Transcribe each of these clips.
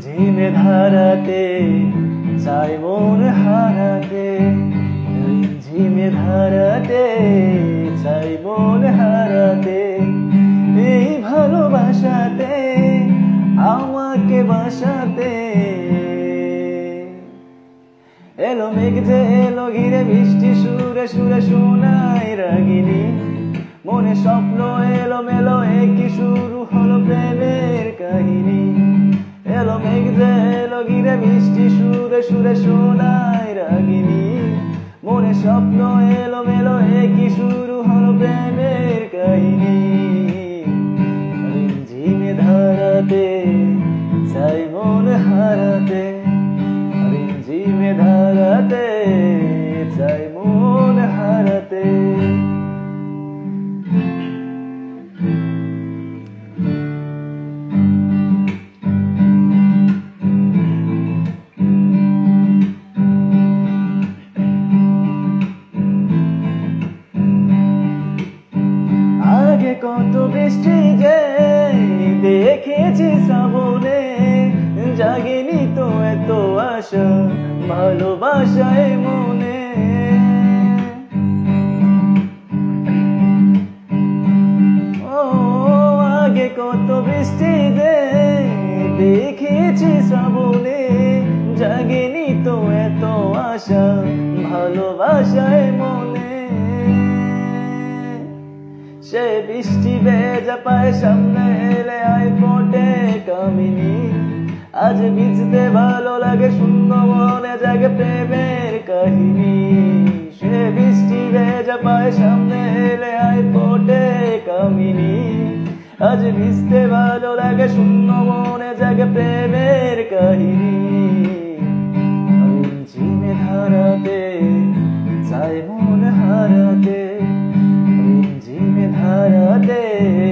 ঝিমে ধারাতে চাই মন হারাতে, ঝিমে ধারাতে চাই মন হারাতে। এই ভালোবাসাতে, আমাকে বাসাতে। এলো মেঘ যে এলো ঘিরে বৃষ্টি সুরে সুরে শোনাই রাগিনী। স্বপ্ন এলো মেলো একই শুরু হলো প্রেমের কাহিনী। এলো মেঘ যে এলো গিরে মিষ্টি সুরে সুরে শোনায় রাগিনী। মনে স্বপ্ন এলো মেলো একই শুরু কত বৃষ্টি যে দেখেছি শ্রাবণে। জাগেনি তো এত আশা, ভালোবাসায় মনে। ও, আগে কত বৃষ্টি যে দেখেছি শ্রাবণে। জাগেনি তো এত আশা, ভালোবাসায় মনে। সে বৃষ্টি ভেজা পায় সামনে এলে আই পটে কামিনী। আজ ভিজতে ভালো লাগে শূন্য মনে জাগে প্রেমের কাহিনী। সে বৃষ্টি ভেজা পায় সামনে এলে আই পটে কামিনী। আজ ভিজতে ভালো লাগে শূন্য মনে জাগে প্রেমের কাহিনী। ঝিমে ধারাতে চাই মন হারাতে ঝিমে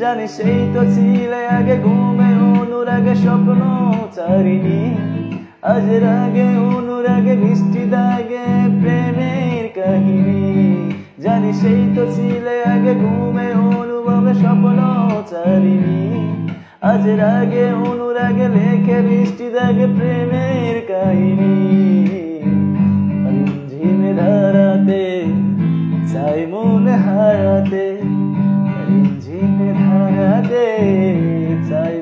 জানি সেই তো ছিলে আগে ঘুমে অনুরাগে স্বপ্ন চারিনি আজ রাগে অনুরাগে বৃষ্টি দাগে প্রেমের কাহিনী। জানি সেই তো ছিলে আগে ঘুমে অনুভবে স্বপ্ন চারিনি আজ রাগে অনুরাগে লেখে বৃষ্টি দাগে প্রেমের কাহিনী। ঝিমে ধারাতে, চাই মন হারাতে ঝিম চাই